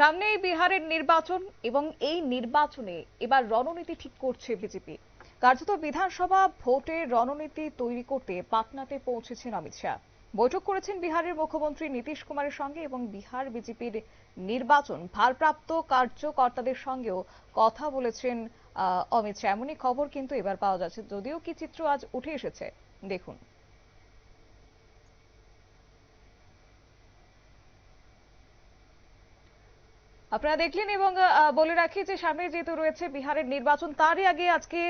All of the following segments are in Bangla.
সামনেই বিহারের নির্বাচন এবং এই নির্বাচনে এবার রণনীতি ঠিক করছে বিজেপি। কার্যত বিধানসভা ভোটের রণনীতি তৈরি করতে পাটনাতে পৌঁছেছেন অমিত শাহ। বৈঠক করেছেন বিহারের মুখ্যমন্ত্রী নীতিশ কুমারের সঙ্গে এবং বিহার বিজেপির নির্বাচন ভারপ্রাপ্ত কার্যকর্তাদের সঙ্গেও কথা বলেছেন অমিত শাহ। এমনই খবর কিন্তু এবার পাওয়া যাচ্ছে। যদিও কি চিত্র আজ উঠে এসেছে, দেখুন। আপনারা দেখলেন এবং বলে রাখি যে সামনে যেহেতু রয়েছে বিহারের নির্বাচন, তারই আগে আজকে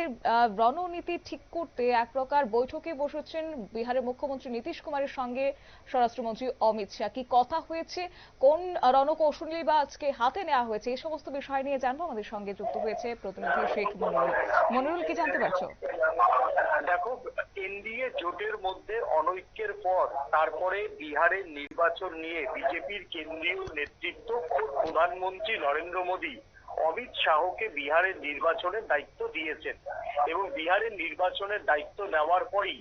রণনীতি ঠিক করতে এক প্রকার বৈঠকে বসেছেন বিহারের মুখ্যমন্ত্রী নীতিশ কুমারের সঙ্গে স্বরাষ্ট্রমন্ত্রী অমিত শাহ। কি কথা হয়েছে, কোন রণকৌশলী বা আজকে হাতে নেওয়া হয়েছে, এই সমস্ত বিষয় নিয়ে জানব। আমাদের সঙ্গে যুক্ত হয়েছে প্রতিনিধি শেখ মনিরুল। মনিরুল, কি জানতে পারছ? দেখো, এনডিএ জোটের মধ্যে অনৈক্যের পর তারপরে বিহারের নির্বাচন নিয়ে বিজেপির কেন্দ্রীয় নেতৃত্ব খোদ প্রধানমন্ত্রী নরেন্দ্র মোদী অমিত শাহকে বিহারের নির্বাচনের দায়িত্ব দিয়েছেন এবং বিহারের নির্বাচনের দায়িত্ব নেওয়ার পরই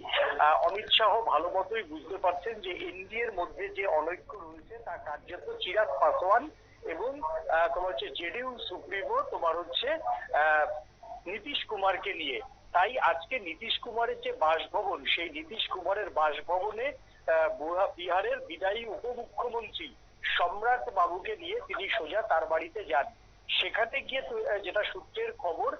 অমিত শাহ ভালো মতোই বুঝতে পারছেন যে এনডিএর মধ্যে যে অনৈক্য রয়েছে তা কার্যত চিরাগ পাসওয়ান এবং তোমার হচ্ছে জেডিইউ, সুপ্রিমো, তোমার হচ্ছে নীতিশ কুমারকে নিয়ে। তাই আজকে নীতিশ কুমারের যে বাসভবন, সেই নীতিশ কুমারের বাসভবনে বিহারের বিদায়ী উপমুখ্যমন্ত্রী বাবুকে নিয়ে তিনি সোজা তার বাড়িতে যান। সেখানে গিয়ে যেটা সূত্রের খবর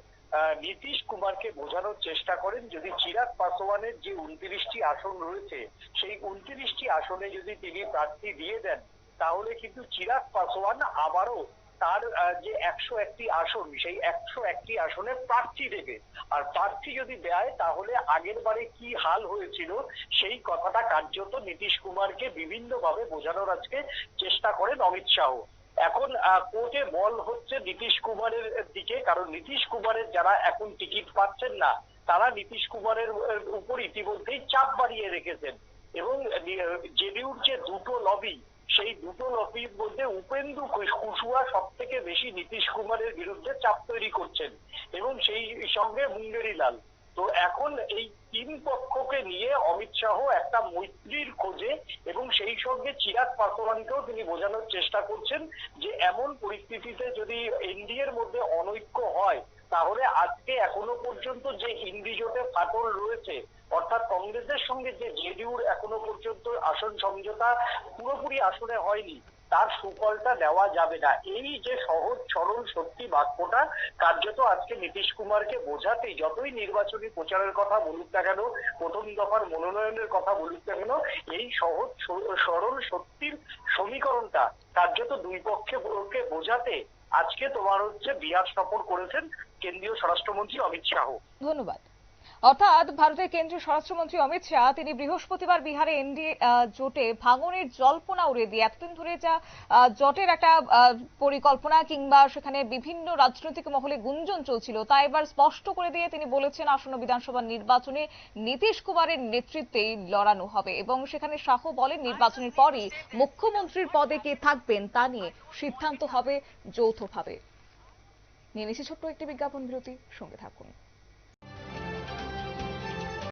নীতিশ কুমারকে বোঝানোর চেষ্টা করেন যদি চিরাগ পাসওয়ানের যে উনত্রিশটি আসন রয়েছে, সেই উনত্রিশটি আসনে যদি তিনি প্রার্থী দিয়ে দেন, তাহলে কিন্তু চিরাগ পাসওয়ান আবারও তার যে একশো একটি আসন, সেই একশো একটি আসনে প্রার্থী দেবে। আর প্রার্থী যদি দেয়, তাহলে আগের বারে কি হাল হয়েছিল, সেই কথাটা কার্যত নীতিশ কুমারকে বিভিন্ন ভাবে বোঝানোর আজকে চেষ্টা করেন অমিত শাহ। এখন কোর্টে বল হচ্ছে নীতিশ কুমারের দিকে, কারণ নীতিশ কুমারের যারা এখন টিকিট পাচ্ছেন না, তারা নীতিশ কুমারের উপর ইতিমধ্যেই চাপ বাড়িয়ে রেখেছেন। এবং জেডিউর যে দুটো লবি সেই দুটো লবির মধ্যে উপেন্দু কুশুয়া সব থেকে বেশি নীতিশ কুমারের বিরুদ্ধে চাপ তৈরি করছেন এবং সেই সঙ্গে মুঙ্গেরি লাল তো এখন এই তিন পক্ষকে নিয়ে অমিত শাহ একটা মৈত্রীর খোঁজে এবং সেই সঙ্গে চিরাগ পাসওয়ানকেও তিনি বোঝানোর চেষ্টা করছেন যে এমন পরিস্থিতিতে যদি এনডিএর মধ্যে অনৈক্য হয় তাহলে আজকে এখনও পর্যন্ত যে ইন্ডি জোটে ফাটল রয়েছে, অর্থাৎ কংগ্রেসের সঙ্গে যে জেডিউর এখনও পর্যন্ত আসন সমঝোতা পুরোপুরি আসনে হয়নি, তার সুফলটা দেওয়া যাবে না। এই যে সহজ সরল সত্যি বাক্যটা, কার্যত আজকে নীতিশ কুমারকে বোঝাতে যতই নির্বাচনী প্রচারের কথা বলুক না কেন, প্রথম দফার মনোনয়নের কথা বলুক না কেন, এই সহজ সরল সত্যির সমীকরণটা কার্যত দুই পক্ষে বোঝাতে আজকে তোমার হচ্ছে বিহার সফর করেছেন কেন্দ্রীয় স্বরাষ্ট্রমন্ত্রী অমিত শাহ। ধন্যবাদ। অর্থাৎ ভারতের কেন্দ্রীয় স্বরাষ্ট্রমন্ত্রী অমিত শাহ, তিনি বৃহস্পতিবার বিহারে এনডিএ জোটে ভাঙনের জল্পনা উড়িয়ে দিয়ে, এতদিন ধরে যা জোটের একটা পরিকল্পনা কিংবা সেখানে বিভিন্ন রাজনৈতিক মহলে গুঞ্জন চলছিল, তা এবার স্পষ্ট করে দিয়ে তিনি বলেছেন, আসন্ন বিধানসভা নির্বাচনে নীতিশ কুমারের নেতৃত্বেই লড়ানো হবে এবং সেখানে শাহ বলেন, নির্বাচনের পরই মুখ্যমন্ত্রীর পদে কে থাকবেন তা নিয়ে সিদ্ধান্ত হবে যৌথভাবে। নিয়ে নিচ্ছি ছোট্ট একটি বিজ্ঞাপন বিরতি, সঙ্গে থাকুন।